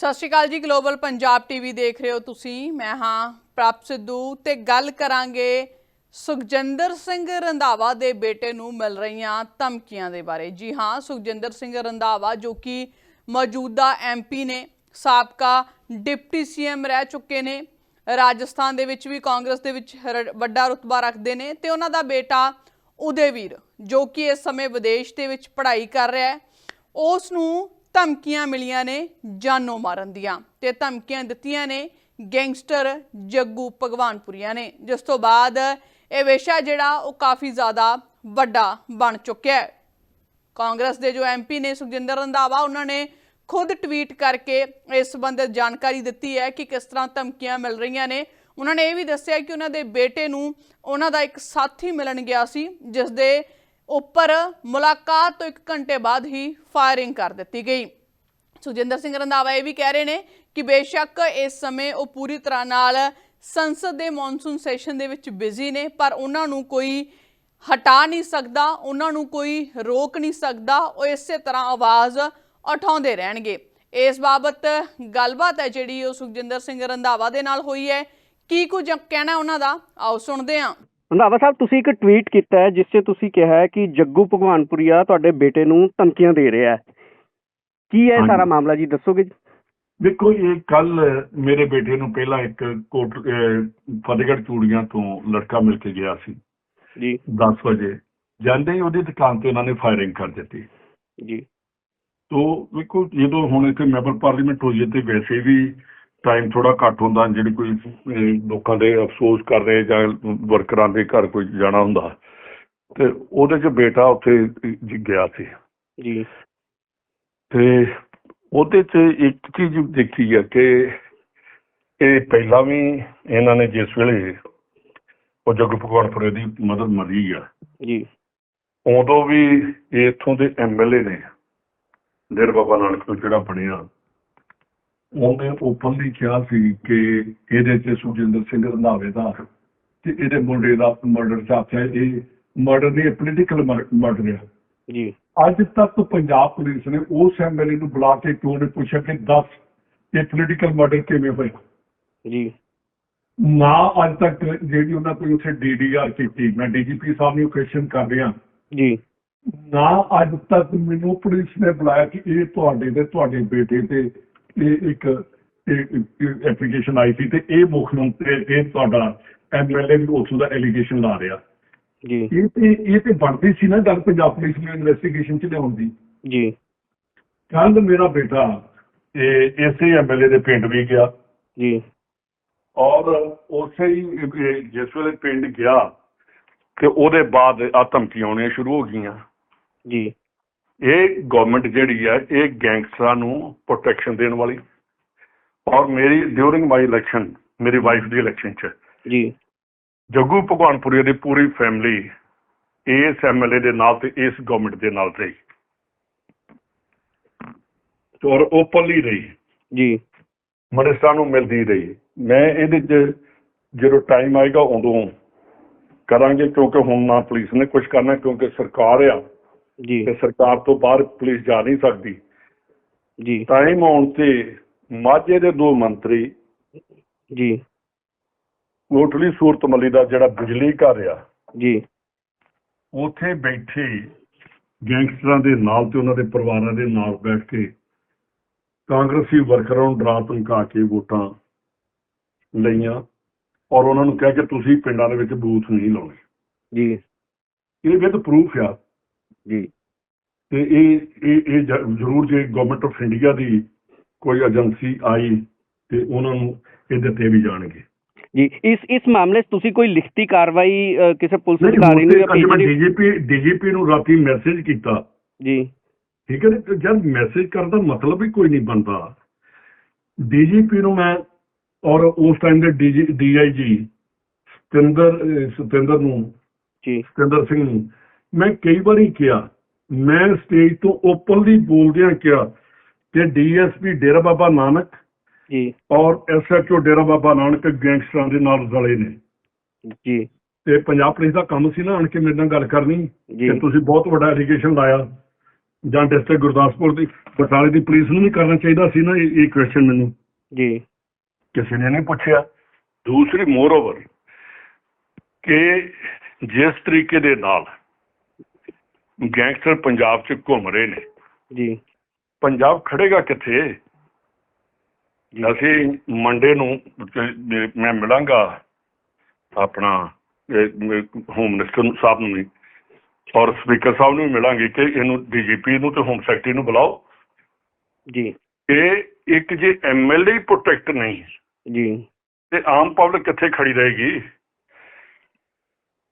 ਸਤਿ ਸ਼੍ਰੀ ਅਕਾਲ ਜੀ global Punjab TV ਦੇਖ ਰਹੇ ਹੋ ਤੁਸੀਂ। ਮੈਂ ਹਾਂ ਪ੍ਰਭ ਸਿੱਧੂ ਤੇ ਗੱਲ ਕਰਾਂਗੇ ਸੁਖਜਿੰਦਰ ਸਿੰਘ ਰੰਧਾਵਾ ਦੇ ਬੇਟੇ ਨੂੰ ਮਿਲ ਰਹੀਆਂ ਧਮਕੀਆਂ ਦੇ ਬਾਰੇ। ਜੀ ਹਾਂ, ਸੁਖਜਿੰਦਰ ਸਿੰਘ ਰੰਧਾਵਾ ਜੋ ਕਿ ਮੌਜੂਦਾ ਐਮਪੀ ਨੇ, ਸਾਬਕਾ ਡਿਪਟੀ ਸੀਐਮ ਰਹਿ ਚੁੱਕੇ ਨੇ। ਰਾਜਸਥਾਨ ਦੇ ਵਿੱਚ ਵੀ, ਕਾਂਗਰਸ ਦੇ ਵਿੱਚ ਰ- ਵੱਡਾ ਰੁਤਬਾ ਰੱਖਦੇ ਨੇ ਤੇ ਉਹਨਾਂ ਦਾ ਬੇਟਾ ਉਦੇਵੀਰ, ਜੋ ਕਿ ਇਸ ਸਮੇਂ ਵਿਦੇਸ਼ ਦੇ ਵਿੱਚ ਪੜ੍ਹਾਈ ਕਰ ਰਿਹਾ ਹੈ। ਉਸ ਨੂੰ ਧਮਕੀਆਂ ਮਿਲੀਆਂ ਨੇ ਜਾਨੋਂ ਮਾਰਨ ਦੀਆਂ ਤੇ ਧਮਕੀਆਂ ਦਿੱਤੀਆਂ ਨੇ ਗੈਂਗਸਟਰ ਜੱਗੂ ਭਗਵਾਨਪੁਰੀਆ ਨੇ, ਜਿਸ ਤੋਂ ਬਾਅਦ ਇਹ ਵਿਸ਼ਾ ਜਿਹੜਾ ਉਹ ਕਾਫੀ ਜ਼ਿਆਦਾ ਵੱਡਾ ਬਣ ਚੁੱਕਿਆ ਹੈ। ਕਾਂਗਰਸ ਦੇ ਜੋ ਐਮਪੀ ਨੇ ਸੁਖਜਿੰਦਰ ਰੰਧਾਵਾ, ਉਹਨਾਂ ਨੇ ਖੁਦ ਟਵੀਟ ਕਰਕੇ ਇਸ ਸੰਬੰਧਿਤ ਜਾਣਕਾਰੀ ਦਿੱਤੀ ਹੈ ਕਿ ਕਿਸ ਤਰ੍ਹਾਂ ਧਮਕੀਆਂ ਮਿਲ ਰਹੀਆਂ ਨੇ। ਉਹਨਾਂ ਨੇ ਇਹ ਵੀ ਦੱਸਿਆ ਕਿ ਉਹਨਾਂ ਦੇ ਬੇਟੇ ਨੂੰ ਉਹਨਾਂ ਦਾ ਇੱਕ ਸਾਥੀ ਮਿਲਣ ਗਿਆ ਸੀ, ਜਿਸ ਦੇ ਉੱਪਰ ਮੁਲਾਕਾਤ ਤੋਂ 1 ਘੰਟੇ ਬਾਅਦ ਹੀ ਫਾਇਰਿੰਗ ਕਰ ਦਿੱਤੀ ਗਈ। ਸੁਖਜਿੰਦਰ ਸਿੰਘ ਰੰਧਾਵਾ ਇਹ ਵੀ ਕਹਿ ਰਹੇ ਨੇ ਕਿ ਬੇਸ਼ੱਕ ਇਸ ਸਮੇਂ ਉਹ ਪੂਰੀ ਤਰ੍ਹਾਂ ਨਾਲ ਸੰਸਦ ਦੇ ਮੌਨਸੂਨ ਸੈਸ਼ਨ ਦੇ ਵਿੱਚ ਬਿਜ਼ੀ ਨੇ, ਪਰ ਉਹਨਾਂ ਨੂੰ ਕੋਈ ਹਟਾ ਨਹੀਂ ਸਕਦਾ, ਉਹਨਾਂ ਨੂੰ ਕੋਈ ਰੋਕ ਨਹੀਂ ਸਕਦਾ, ਉਹ ਇਸੇ ਤਰ੍ਹਾਂ ਆਵਾਜ਼ ਉਠਾਉਂਦੇ ਰਹਿਣਗੇ। ਇਸ ਬਾਬਤ ਗੱਲਬਾਤ ਹੈ ਜਿਹੜੀ ਉਹ ਸੁਖਜਿੰਦਰ ਸਿੰਘ ਰੰਧਾਵਾ ਦੇ ਨਾਲ ਹੋਈ ਹੈ। ਕੀ ਕੁਝ ਕਹਿਣਾ ਉਹਨਾਂ ਦਾ? ਆਓ ਸੁਣਦੇ ਹਾਂ। ਰੰਧਾਵਾ ਸਾਹਿਬ ਤੁਸੀਂ ਇੱਕ ਟਵੀਟ ਕੀਤਾ ਹੈ ਜਿਸ 'ਚ ਤੁਸੀਂ ਕਿਹਾ ਹੈ ਕਿ ਜੱਗੂ ਭਗਵਾਨਪੁਰੀਆ ਤੁਹਾਡੇ ਬੇਟੇ ਨੂੰ ਧਮਕੀਆਂ ਦੇ ਰਿਹਾ ਹੈ। ਕੀ ਹੈ। ਸਾਰਾ ਮਾਮਲਾ ਜੀ ਦੱਸੋਗੇ ਜੀ? ਦੇਖੋ ਇਹ ਕੱਲ ਮੇਰੇ ਬੇਟੇ ਨੂੰ ਪਹਿਲਾਂ ਇੱਕ ਕੋਟ ਫਤਿਹਗੜ੍ਹ ਚੂੜੀਆਂ ਤੋਂ ਲੜਕਾ ਮਿਲ ਕੇ ਗਿਆ ਸੀ। ਜੀ। 10 ਵਜੇ। ਜਾਂਦੇ ਹੀ ਉਹਦੀ ਦੁਕਾਨ ਤੇ ਉਹਨਾਂ ਨੇ ਫਾਇਰਿੰਗ ਕਰ ਦਿੱਤੀ। ਜੀ। ਤੋ ਵੇਖੋ ਜਦੋਂ ਹੁਣ ਇੱਥੇ ਮੈਂਬਰ ਪਾਰਲੀਮੈਂਟ ਹੋਈ ਤੇ ਵੈਸੇ ਵੀ ਟਾਈਮ ਥੋੜਾ ਘੱਟ ਹੁੰਦਾ ਜਿਹੜੀ ਕੋਈ ਲੋਕਾਂ ਦੇ ਅਫਸੋਸ ਕਰ ਰਹੇ ਜਾਂ ਵਰਕਰਾਂ ਦੇ ਘਰ ਕੋਈ ਜਾਣਾ ਹੁੰਦਾ। ਤੇ ਉਹਦੇ ਚ ਬੇਟਾ ਉੱਥੇ ਗਿਆ ਸੀ। ਜੀ। ਤੇ ਉਹਦੇ ਚ ਇੱਕ ਚੀਜ਼ ਦੇਖੀ ਹੈ ਕਿ ਇਹ ਪਹਿਲਾਂ ਵੀ ਇਹਨਾਂ ਨੇ ਜਿਸ ਵੇਲੇ ਉਹ ਜੱਗ ਭਗਵਾਨਪੁਰੇ ਦੀ ਮਦਦ ਮਰੀ ਆ ਜੀ। ਉਦੋਂ ਵੀ ਇਹ ਇੱਥੋਂ ਦੇ ਐਮਐਲਏ ਨੇ ਡੇਰ ਬਾਬਾ ਨਾਨਕ ਤੋਂ ਜਿਹੜਾ ਬਣਿਆ। ਉਹਨੇ ਓਪਨਲੀ ਕਿਹਾ ਸੀ ਕਿ ਇਹਦੇ ਚ ਸੁਖਜਿੰਦਰ ਸਿੰਘ ਰੰਧਾਵੇ ਦਾ ਤੇ ਇਹਦੇ ਮੁੰਡੇ ਦਾ ਮਰਡਰ ਚਾਹਿਆ ਇਹ ਮਰਡਰ ਨਹੀਂ ਪੋਲੀਟੀਕਲ ਮਰਡਰ ਆ। ਜੀ। ਅੱਜ ਤੱਕ ਪੰਜਾਬ ਪੁਲਿਸ ਨੇ ਉਸ ਐਮਐਲਏ ਨੂੰ ਬੁਲਾ ਕੇ ਕਿਉਂ ਨਹੀਂ ਪੁੱਛਿਆ ਕਿ ਦੱਸ ਇਹ ਪੋਲੀਟੀਕਲ ਮਰਡਰ ਕਿਵੇਂ ਹੋਇਆ? ਜੀ। ਨਾ ਅੱਜ ਤੱਕ ਜਿਹੜੀ ਉਹਨਾਂ ਕੋਈ ਉੱਥੇ ਡੀਡੀਆਰ ਕੀਤੀ ਮੈਂ ਡੀਜੀਪੀ ਸਾਹਿਬ ਨੂੰ ਕੁਐਸਚਨ ਕਰ ਰਿਹਾ। ਜੀ। ਨਾ ਅੱਜ ਤੱਕ ਮੈਨੂੰ ਪੁਲਿਸ ਨੇ ਬੁਲਾਇਆ ਕਿ ਇਹ ਤੁਹਾਡੇ ਤੇ ਤੁਹਾਡੇ ਬੇਟੇ ਤੇ ਇਹ ਇੱਕ ਐਪਲੀਕੇਸ਼ਨ ਆਈ ਸੀ ਤੇ ਇਹ ਮੁੱਖ ਮੰਤਰੀ ਤੇ ਤੁਹਾਡਾ ਐਮਐਲਏ ਵੀ ਉੱਥੋਂ ਦਾ ਐਲੀਗੇਸ਼ਨ ਲਾ ਰਿਹਾ। ਜੀ। ਇਹ ਤੇ ਇਹ ਤੇ ਬਣਦੀ ਸੀ ਨਾ ਗੱਲ ਪੰਜਾਬ ਪੁਲਿਸ ਨੂੰ ਇਨਵੈਸਟੀਗੇਸ਼ਨ ਚ ਲਿਆਉਣ ਦੀ। ਜੀ। ਕੱਲ ਮੇਰਾ ਬੇਟਾ ਇਹ ਇਸੇ ਐਮਐਲਏ ਦੇ ਪਿੰਡ ਵੀ ਗਿਆ। ਜੀ। ਔਰ ਉਸੇ ਹੀ ਇਹ ਜਿਸ ਵੇਲੇ ਪਿੰਡ ਗਿਆ ਤੇ ਉਹਦੇ ਬਾਅਦ ਆ ਧਮਕੀਆਂ ਆਉਣੀਆਂ ਸ਼ੁਰੂ ਹੋ ਗਈਆਂ। ਜੀ। ਇਹ ਗਵਰਨਮੈਂਟ ਜਿਹੜੀ ਹੈ ਇਹ ਗੈਂਗਸਟਰਾਂ ਨੂੰ ਪ੍ਰੋਟੈਕਸ਼ਨ ਦੇਣ ਵਾਲੀ। ਔਰ ਮੇਰੀ ਡਿਊਰਿੰਗ ਮਾਈ ਇਲੈਕਸ਼ਨ ਮੇਰੀ ਵਾਈਫ ਦੀ ਇਲੈਕਸ਼ਨ ਚ ਜੀ। ਜੱਗੂ ਭਗਵਾਨਪੁਰੇ ਦੀ ਪੂਰੀ ਫੈਮਿਲੀ ਇਸ ਐਮਐਲਏ ਦੇ ਨਾਲ ਤੇ ਇਸ ਗਵਰਨਮੈਂਟ ਦੇ ਨਾਲ ਰਹੀ। ਔਰ ਓਪਨਲੀ ਰਹੀ। ਜੀ। ਮਿਨਿਸਟਰਾਂ ਨੂੰ ਮਿਲਦੀ ਰਹੀ। ਮੈਂ ਇਹਦੇ 'ਚ ਜਦੋਂ ਟਾਈਮ ਆਏਗਾ ਉਦੋਂ ਕਰਾਂਗੇ ਕਿਉਂਕਿ ਹੁਣ ਨਾ ਪੁਲਿਸ ਨੇ ਕੁਝ ਕਰਨਾ ਕਿਉਂਕਿ ਸਰਕਾਰ ਆ ਜੀ। ਤੇ ਸਰਕਾਰ ਤੋਂ ਬਾਹਰ ਪੁਲਿਸ ਜਾ ਨਹੀਂ ਸਕਦੀ। ਜੀ। ਟਾਈਮ ਆਉਣ ਤੇ ਮਾਝੇ ਦੇ ਦੋ ਮੰਤਰੀ ਜੀ। ਕੋਟਲੀ ਸੂਰਤਮੱਲੀ ਦਾ ਜਿਹੜਾ ਬਿਜਲੀ ਘਰ ਆ ਜੀ। ਉੱਥੇ ਬੈਠੇ ਗੈਂਗਸਟਰਾਂ ਦੇ ਨਾਲ ਤੇ ਉਹਨਾਂ ਦੇ ਪਰਿਵਾਰਾਂ ਦੇ ਨਾਲ ਬੈਠ ਕੇ ਕਾਂਗਰਸੀ ਵਰਕਰਾਂ ਨੂੰ ਡਰਾ ਧਮਕਾ ਕੇ ਵੋਟਾਂ ਲਈਆਂ ਔਰ ਉਹਨਾਂ ਨੂੰ ਕਿਹਾ ਕਿ ਤੁਸੀਂ ਪਿੰਡਾਂ ਦੇ ਵਿੱਚ ਬੂਥ ਨਹੀਂ ਲਾਉਣੇ। ਜੀ। ਇਹ ਵਿਦ ਪ੍ਰੂਫ ਆ। ਜੀ। ਤੇ ਇਹ ਇਹ ਇਹ ਜ਼ਰੂਰ ਜੇ ਗਵਰਨਮੈਂਟ ਆਫ ਇੰਡੀਆ ਦੀ ਕੋਈ ਏਜੰਸੀ ਆਈ ਤੇ ਉਹਨਾਂ ਨੂੰ ਇਹਦੇ ਤੇ ਵੀ ਜਾਣਗੇ। ਜੀ ਇਸ ਇਸ ਮਾਮਲੇ 'ਚ ਤੁਸੀਂ ਕੋਈ ਲਿਖਤੀ ਕਾਰਵਾਈ ਕਿਸੇ ਪੁਲਿਸ ਅਧਿਕਾਰੀ ਨੂੰ ਜਾਂ ਭੇਜੀ ਡੀਜੀਪੀ ਡੀਜੀਪੀ ਨੂੰ ਰਾਤੀ ਮੈਸੇਜ ਕੀਤਾ। ਜੀ। ਠੀਕ ਹੈ ਤੇ ਜਦ ਮੈਸੇਜ ਕਰਨ ਦਾ ਮਤਲਬ ਹੀ ਕੋਈ ਨਹੀਂ ਬਣਦਾ। ਡੀਜੀਪੀ ਨੂੰ ਮੈਂ ਔਰ ਉਸ ਟਾਈਮ ਦੇ ਡੀਆਈਜੀ ਸਤਿੰਦਰ ਸਤਿੰਦਰ ਨੂੰ ਜੀ। ਸਤਿੰਦਰ ਸਿੰਘ ਨੂੰ ਮੈਂ ਕਈ ਵਾਰੀ ਕਿਹਾ ਮੈਂ ਸਟੇਜ ਤੋਂ ਓਪਨਲੀ ਬੋਲਦਿਆਂ ਕਿਹਾ ਕਿ ਡੀਐਸਪੀ ਡੇਰਾ ਬਾਬਾ ਨਾਨਕ ਜੀ। ਔਰ ਐਸਐਚਓ ਡੇਰਾ ਬਾਬਾ ਨਾਨਕ ਗੈਂਗਸਟਰਾਂ ਦੇ ਨਾਲ ਰਲੇ ਨੇ। ਜੀ। ਤੇ ਪੰਜਾਬ ਪੁਲਿਸ ਦਾ ਕੰਮ ਸੀ ਨਾ ਆਣ ਕੇ ਮੇਰੇ ਨਾਲ ਗੱਲ ਕਰਨੀ ਕਿ ਤੁਸੀਂ ਬਹੁਤ ਵੱਡਾ ਐਲੀਗੇਸ਼ਨ ਲਾਇਆ ਜਾਂ ਡਿਸਟ੍ਰਿਕਟ ਗੁਰਦਾਸਪੁਰ ਦੀ ਬਟਾਲੇ ਦੀ ਪੁਲਿਸ ਨੂੰ ਵੀ ਕਰਨਾ ਚਾਹੀਦਾ ਸੀ ਨਾ ਇਹ ਕੁਐਸਚਨ ਮੈਨੂੰ। ਜੀ। ਕਿਸੇ ਨੇ ਨਹੀਂ ਪੁੱਛਿਆ। ਦੂਸਰੀ ਮੋਰ ਓਵਰ ਕਿ ਜਿਸ ਤਰੀਕੇ ਦੇ ਨਾਲ ਗੈਂਗਸਟਰ ਪੰਜਾਬ 'ਚ ਘੁੰਮ ਰਹੇ ਨੇ। ਜੀ। ਪੰਜਾਬ ਖੜੇਗਾ ਕਿੱਥੇ? ਅਸੀਂ ਮੰਡੇ ਨੂੰ ਮੈਂ ਮਿਲਾਂਗਾ ਆਪਣਾ ਹੋਮ ਮਿਨਿਸਟਰ ਸਾਹਿਬ ਨੂੰ ਵੀ। ਔਰ ਸਪੀਕਰ ਸਾਹਿਬ ਨੂੰ ਮਿਲਾਂਗੇ ਕਿ ਇਹਨੂੰ ਡੀਜੀਪੀ ਨੂੰ ਤੇ ਹੋਮ ਸੈਕਟਰੀ ਨੂੰ ਬੁਲਾਓ। ਜੀ। ਇਹ ਇੱਕ ਜੇ ਐਮਐਲਏ ਪ੍ਰੋਟੈਕਟ ਨਹੀਂ ਜੀ। ਤੇ ਆਮ ਪਬਲਿਕ ਕਿੱਥੇ ਖੜੀ ਰਹੇਗੀ?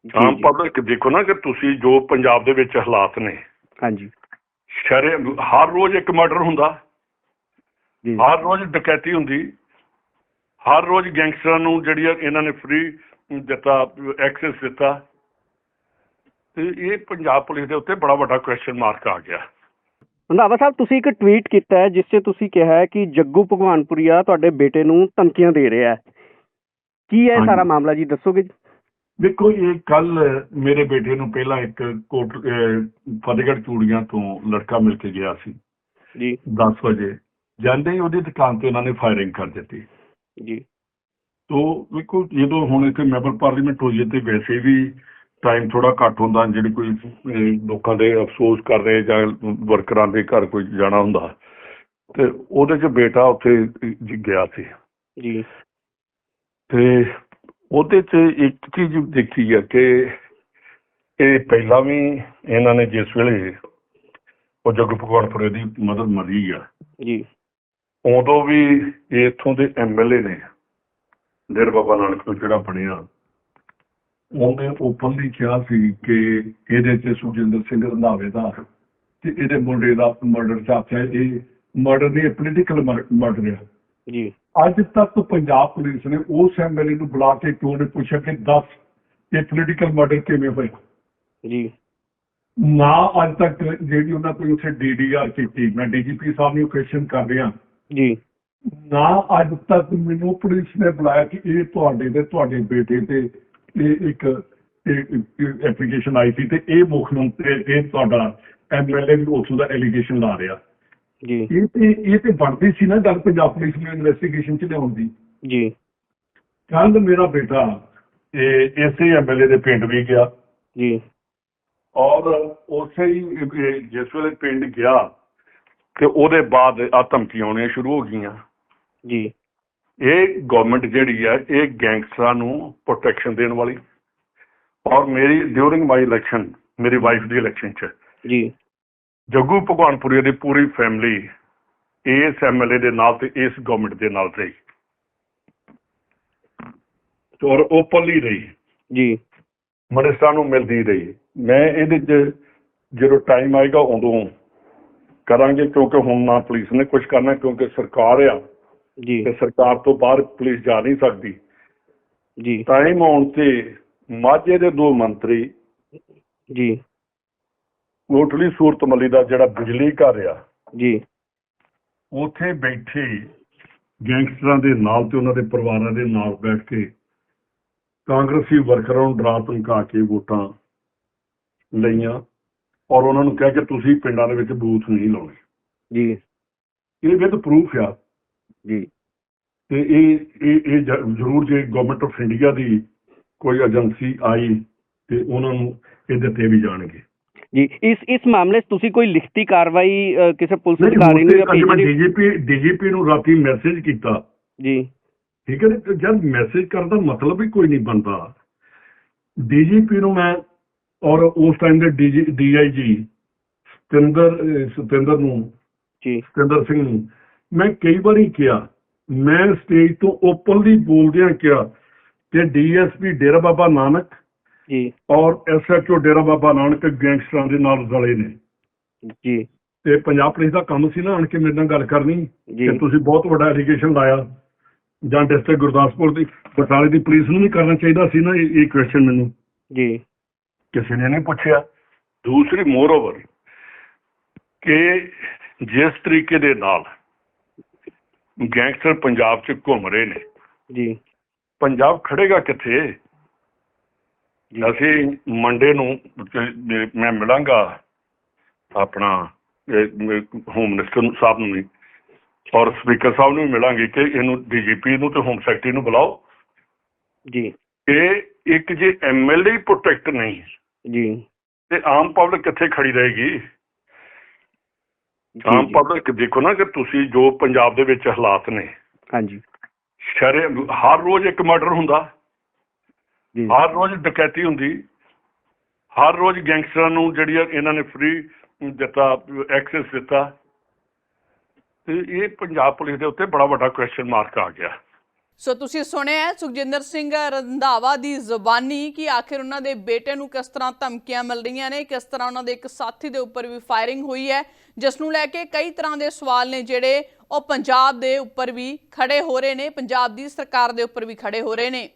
ਆਮ। ਪਬਲਿਕ ਦੇਖੋ ਨਾ ਕਿ ਤੁਸੀਂ ਜੋ ਪੰਜਾਬ ਦੇ ਵਿੱਚ ਹਾਲਾਤ ਨੇ ਹਾਂਜੀ। ਸ਼ਰੇ ਹਰ ਰੋਜ਼ ਇੱਕ ਮਰਡਰ ਹੁੰਦਾ ਜੀ। ਹਰ ਰੋਜ਼ ਡਕੈਤੀ ਹੁੰਦੀ ਹਰ ਰੋਜ਼ ਗੈਂਗਸਟਰਾਂ ਨੂੰ ਜਿਹੜੀ ਇਹਨਾਂ ਨੇ ਫ੍ਰੀ ਦਿੱਤਾ ਐਕਸੈਸ ਦਿੱਤਾ ਤੇ ਇਹ ਪੰਜਾਬ ਪੁਲਿਸ ਦੇ ਉੱਤੇ ਬੜਾ ਵੱਡਾ ਕੁਐਸਚਨ ਮਾਰਕ ਆ ਗਿਆ। ਰੰਧਾਵਾ ਸਾਹਿਬ ਤੁਸੀਂ ਇੱਕ ਟਵੀਟ ਕੀਤਾ ਹੈ ਜਿਸ 'ਚ ਤੁਸੀਂ ਕਿਹਾ ਹੈ ਕਿ ਜੱਗੂ ਭਗਵਾਨਪੁਰੀਆ ਤੁਹਾਡੇ ਬੇਟੇ ਨੂੰ ਧਮਕੀਆਂ ਦੇ ਰਿਹਾ ਹੈ। ਕੀ ਹੈ। ਸਾਰਾ ਮਾਮਲਾ ਜੀ? ਦੱਸੋਗੇ ਜੀ? ਦੇਖੋ ਇਹ ਕੱਲ ਮੇਰੇ ਬੇਟੇ ਨੂੰ ਪਹਿਲਾਂ ਇੱਕ ਕੋਟ ਫਤਿਹਗੜ੍ਹ ਚੂੜੀਆਂ ਤੋਂ ਲੜਕਾ ਮਿਲ ਕੇ ਗਿਆ ਸੀ। ਜੀ। 10 ਵਜੇ। ਜਾਂਦੇ ਹੀ ਉਹਦੀ ਦੁਕਾਨ ਤੇ ਉਹਨਾਂ ਨੇ ਫਾਇਰਿੰਗ ਕਰ ਦਿੱਤੀ। ਜੀ। ਤੋ ਵੇਖੋ ਜਦੋਂ ਹੁਣ ਇੱਥੇ ਮੈਂਬਰ ਪਾਰਲੀਮੈਂਟ ਹੋਈ ਹੈ ਤੇ ਵੈਸੇ ਵੀ ਟਾਈਮ ਥੋੜਾ ਘੱਟ ਹੁੰਦਾ ਜਿਹੜੇ ਕੋਈ ਲੋਕਾਂ ਦੇ ਅਫਸੋਸ ਕਰ ਰਹੇ ਜਾਂ ਵਰਕਰਾਂ ਦੇ ਘਰ ਕੋਈ ਜਾਣਾ ਹੁੰਦਾ ਤੇ ਉਹਦੇ ਚ ਬੇਟਾ ਉੱਥੇ ਗਿਆ ਸੀ। ਜੀ। ਤੇ ਉਹਦੇ ਚ ਇੱਕ ਚੀਜ਼ ਦੇਖੀ ਹੈ ਕਿ ਇਹ ਪਹਿਲਾਂ ਵੀ ਇਹਨਾਂ ਨੇ ਜਿਸ ਵੇਲੇ ਉਹ ਜਗ ਭਗਵਾਨਪੁਰੇ ਦੀ ਮਦਦ ਮਰੀ ਆ ਜੀ। ਉਦੋਂ ਵੀ ਇੱਥੋਂ ਦੇ ਐਮਐਲਏ ਨੇ ਡੇਰ ਬਾਬਾ ਨਾਨਕ ਤੋਂ ਜਿਹੜਾ ਬਣਿਆ ਉਹਨੇ ਓਪਨਲੀ ਕਿਹਾ ਸੀ ਕਿ ਇਹਦੇ ਚ ਸੁਖਜਿੰਦਰ ਸਿੰਘ ਰੰਧਾਵੇ ਦਾ ਤੇ ਇਹਦੇ ਮੁੰਡੇ ਦਾ ਮਰਡਰ ਚਾਚਾ ਇਹ ਮਰਡਰ ਨਹੀਂ ਪੋਲੀਟੀਕਲ ਮਰਡਰ ਆ। ਜੀ। ਅੱਜ ਤੱਕ ਪੰਜਾਬ ਪੁਲਿਸ ਨੇ ਉਸ ਐਮਐਲਏ ਨੂੰ ਬੁਲਾ ਕੇ ਕਿਉਂ ਨਹੀਂ ਪੁੱਛਿਆ ਕਿ ਦੱਸ ਇਹ ਪੋਲੀਟੀਕਲ ਮਰਡਰ ਕਿਵੇਂ ਹੋਇਆ? ਜੀ। ਨਾ ਅੱਜ ਤੱਕ ਜਿਹੜੀ ਉਹਨਾਂ ਕੋਈ ਉੱਥੇ ਡੀਡੀਆਰ ਕੀਤੀ ਮੈਂ ਡੀਜੀਪੀ ਸਾਹਿਬ ਨੂੰ ਕੁਐਸਚਨ ਕਰ ਰਿਹਾ। ਜੀ। ਨਾ ਅੱਜ ਤੱਕ ਮੈਨੂੰ ਪੁਲਿਸ ਨੇ ਬੁਲਾਇਆ ਕਿ ਇਹ ਤੁਹਾਡੇ ਤੇ ਤੁਹਾਡੇ ਬੇਟੇ ਤੇ ਇਹ ਇੱਕ ਐਪਲੀਕੇਸ਼ਨ ਆਈ ਸੀ ਤੇ ਇਹ ਮੁੱਖ ਮੰਤਰੀ ਇਹ ਤੁਹਾਡਾ ਐਮਐਲਏ ਵੀ ਉੱਥੋਂ ਦਾ ਐਲੀਗੇਸ਼ਨ ਲਾ ਰਿਹਾ। ਜੀ। ਇਹ ਤੇ ਇਹ ਤੇ ਬਣਦੀ ਸੀ ਨਾ ਗੱਲ ਪੰਜਾਬ ਪੁਲਿਸ ਨੂੰ ਇਨਵੈਸਟੀਗੇਸ਼ਨ ਚ ਲਿਆਉਣ ਦੀ। ਜੀ। ਕੱਲ ਮੇਰਾ ਬੇਟਾ ਇਹ ਇਸੇ ਐਮਐਲਏ ਦੇ ਪਿੰਡ ਵੀ ਗਿਆ। ਜੀ। ਔਰ ਉਸੇ ਹੀ ਜਿਸ ਵੇਲੇ ਪਿੰਡ ਗਿਆ ਤੇ ਉਹਦੇ ਬਾਅਦ ਆ ਧਮਕੀਆਂ ਆਉਣੀਆਂ ਸ਼ੁਰੂ ਹੋ ਗਈਆਂ। ਜੀ। ਇਹ ਗਵਰਨਮੈਂਟ ਜਿਹੜੀ ਹੈ ਇਹ ਗੈਂਗਸਟਰਾਂ ਨੂੰ ਪ੍ਰੋਟੈਕਸ਼ਨ ਦੇਣ ਵਾਲੀ। ਔਰ ਮੇਰੀ ਡਿਊਰਿੰਗ ਮਾਈ ਇਲੈਕਸ਼ਨ ਮੇਰੀ ਵਾਈਫ ਦੀ ਇਲੈਕਸ਼ਨ ਚ। ਜੀ। ਜੱਗੂ ਭਗਵਾਨਪੁਰੀ ਦੀ ਪੂਰੀ ਫੈਮਿਲੀ ਇਸ ਐਮਐਲਏ ਦੇ ਨਾਲ ਤੇ ਇਸ ਗਵਰਨਮੈਂਟ ਦੇ ਨਾਲ ਰਹੀ। ਔਰ ਓਪਨਲੀ ਰਹੀ। ਜੀ। ਮਿਨਿਸਟਰਾਂ ਨੂੰ ਮਿਲਦੀ ਰਹੀ। ਮੈਂ ਇਹਦੇ 'ਚ ਜਦੋਂ ਟਾਈਮ ਆਏਗਾ ਉਦੋਂ ਕਰਾਂਗੇ ਕਿਉਂਕਿ ਹੁਣ ਨਾ ਪੁਲਿਸ ਨੇ ਕੁਝ ਕਰਨਾ ਕਿਉਂਕਿ ਸਰਕਾਰ ਆ। ਜੀ। ਤੇ ਸਰਕਾਰ ਤੋਂ ਬਾਹਰ ਪੁਲਿਸ ਜਾ ਨਹੀਂ ਸਕਦੀ। ਜੀ। ਟਾਈਮ ਆਉਣ ਤੇ ਮਾਝੇ ਦੇ ਦੋ ਮੰਤਰੀ ਜੀ। ਕੋਟਲੀ ਸੂਰਤ ਮੱਲੀ ਦਾ ਜਿਹੜਾ ਬਿਜਲੀ ਘਰ ਆ ਜੀ। ਉੱਥੇ ਬੈਠੇ ਗੈਂਗਸਟਰਾਂ ਦੇ ਨਾਲ ਤੇ ਉਹਨਾਂ ਦੇ ਪਰਿਵਾਰਾਂ ਦੇ ਨਾਲ ਬੈਠ ਕੇ ਕਾਂਗਰਸੀ ਵਰਕਰਾਂ ਨੂੰ ਡਰਾ ਧਮਕਾ ਕੇ ਵੋਟਾਂ ਲਈਆਂ ਔਰ ਉਹਨਾਂ ਨੂੰ ਕਿਹਾ ਕਿ ਤੁਸੀਂ ਪਿੰਡਾਂ ਦੇ ਵਿੱਚ ਬੂਥ ਨਹੀਂ ਲਾਉਣੇ। ਜੀ। ਇਹ ਵਿਦ ਪ੍ਰੂਫ ਆ। ਜੀ। ਤੇ ਇਹ ਇਹ ਇਹ ਜ਼ਰੂਰ ਜੇ ਗਵਰਨਮੈਂਟ ਆਫ ਇੰਡੀਆ ਦੀ ਕੋਈ ਏਜੰਸੀ ਆਈ ਤੇ ਉਹਨਾਂ ਨੂੰ ਇਹ ਦਿੱਤੇ ਵੀ ਜਾਣਗੇ। ਜੀ ਇਸ ਇਸ ਮਾਮਲੇ 'ਚ ਤੁਸੀਂ ਕੋਈ ਲਿਖਤੀ ਕਾਰਵਾਈ ਕਿਸੇ ਪੁਲਿਸ ਅਧਿਕਾਰੀ ਨੂੰ ਜਾਂ ਭੇਜੀ ਡੀਜੀਪੀ ਡੀਜੀਪੀ ਨੂੰ ਰਾਤੀ ਮੈਸੇਜ ਕੀਤਾ। ਜੀ। ਠੀਕ ਹੈ ਨਾ ਜਦ ਮੈਸੇਜ ਕਰਨ ਦਾ ਮਤਲਬ ਹੀ ਕੋਈ ਨਹੀਂ ਬਣਦਾ। ਡੀਜੀਪੀ ਨੂੰ ਮੈਂ ਔਰ ਉਸ ਟਾਈਮ ਦੇ ਡੀਆਈਜੀ ਸਤਿੰਦਰ ਸਤਿੰਦਰ ਨੂੰ ਜੀ। ਸਤਿੰਦਰ ਸਿੰਘ ਨੂੰ ਮੈਂ ਕਈ ਵਾਰੀ ਕਿਹਾ ਮੈਂ ਸਟੇਜ ਤੋਂ ਓਪਨਲੀ ਬੋਲਦਿਆਂ ਕਿਹਾ ਕਿ ਡੀਐਸਪੀ ਡੇਰਾ ਬਾਬਾ ਨਾਨਕ ਜੀ। ਔਰ ਐਸਐਚਓ ਡੇਰਾ ਬਾਬਾ ਨਾਨਕ ਗੈਂਗਸਟਰਾਂ ਦੇ ਨਾਲ ਰਲੇ ਨੇ। ਜੀ। ਤੇ ਪੰਜਾਬ ਪੁਲਿਸ ਦਾ ਕੰਮ ਸੀ ਨਾ ਆਣ ਕੇ ਮੇਰੇ ਨਾਲ ਗੱਲ ਕਰਨੀ। ਕਿ ਤੁਸੀਂ ਬਹੁਤ ਵੱਡਾ ਐਲੀਗੇਸ਼ਨ ਲਾਇਆ ਜਾਂ ਡਿਸਟ੍ਰਿਕਟ ਗੁਰਦਾਸਪੁਰ ਦੀ ਬਟਾਲੇ ਦੀ ਪੁਲਿਸ ਨੂੰ ਵੀ ਕਰਨਾ ਚਾਹੀਦਾ ਸੀ ਨਾ ਇਹ ਕੁਐਸਚਨ ਮੈਨੂੰ। ਜੀ। ਕਿਸੇ ਨੇ ਨਹੀਂ ਪੁੱਛਿਆ। ਦੂਸਰੀ ਮੋਰ ਓਵਰ ਕਿ ਜਿਸ ਤਰੀਕੇ ਦੇ ਨਾਲ ਗੈਂਗਸਟਰ ਪੰਜਾਬ 'ਚ ਘੁੰਮ ਰਹੇ ਨੇ। ਜੀ। ਪੰਜਾਬ ਖੜੇਗਾ ਕਿੱਥੇ? ਅਸੀਂ ਮੰਡੇ ਨੂੰ ਮੈਂ ਮਿਲਾਂਗਾ ਆਪਣਾ ਹੋਮ ਮਿਨਿਸਟਰ ਸਾਹਿਬ ਨੂੰ ਵੀ ਔਰ ਸਪੀਕਰ ਸਾਹਿਬ ਨੂੰ ਵੀ ਮਿਲਾਂਗੇ ਕਿ ਇਹਨੂੰ ਡੀਜੀਪੀ ਨੂੰ ਤੇ ਹੋਮ ਸੈਕਟਰੀ ਨੂੰ ਬੁਲਾਓ। ਜੀ। ਇਹ ਇੱਕ ਜੇ ਐਮਐਲਏ ਪ੍ਰੋਟੈਕਟ ਨਹੀਂ ਜੀ। ਤੇ ਆਮ ਪਬਲਿਕ ਕਿੱਥੇ ਖੜੀ ਰਹੇਗੀ? ਆਮ। ਪਬਲਿਕ ਦੇਖੋ ਨਾ ਕਿ ਤੁਸੀਂ ਜੋ ਪੰਜਾਬ ਦੇ ਵਿੱਚ ਹਾਲਾਤ ਨੇ ਹਾਂਜੀ। ਸ਼ਰੇ ਹਰ ਰੋਜ਼ ਇੱਕ ਮਰਡਰ ਹੁੰਦਾ। ਹਰ ਰੋਜ਼ ਡਕੈਤੀ ਹੁੰਦੀ। ਹਰ ਰੋਜ਼ ਗੈਂਗਸਟਰਾਂ ਨੂੰ ਜਿਹੜੀ ਇਹਨਾਂ ਨੇ ਫ੍ਰੀ ਦਿੱਤਾ ਐਕਸੈਸ ਦਿੱਤਾ। ਤੇ ਇਹ ਪੰਜਾਬ ਪੁਲਿਸ ਦੇ ਉੱਤੇ ਬੜਾ ਵੱਡਾ ਕੁਐਸਚਨ ਮਾਰਕ ਆ ਗਿਆ। ਸੋ ਤੁਸੀਂ ਸੁਣਿਆ ਹੈ ਸੁਖਜਿੰਦਰ ਸਿੰਘ ਰੰਧਾਵਾ ਦੀ ਜ਼ੁਬਾਨੀ ਕਿ ਆਖਿਰ ਉਹਨਾਂ ਦੇ ਬੇਟੇ ਨੂੰ ਕਿਸ ਤਰ੍ਹਾਂ ਧਮਕੀਆਂ ਮਿਲ ਰਹੀਆਂ ਨੇ ਕਿਸ ਤਰ੍ਹਾਂ ਉਹਨਾਂ ਦੇ ਇੱਕ ਸਾਥੀ ਦੇ ਉੱਪਰ ਵੀ ਫਾਇਰਿੰਗ ਹੋਈ ਹੈ ਜਿਸ ਨੂੰ ਲੈ ਕੇ ਕਈ ਤਰ੍ਹਾਂ ਦੇ ਸਵਾਲ ਨੇ ਜਿਹੜੇ ਉਹ ਪੰਜਾਬ ਦੇ ਉੱਪਰ ਵੀ ਖੜੇ ਹੋ ਰਹੇ ਨੇ ਪੰਜਾਬ ਦੀ ਸਰਕਾਰ ਦੇ ਉੱਪਰ ਵੀ ਖੜੇ ਹੋ ਰਹੇ ਨੇ।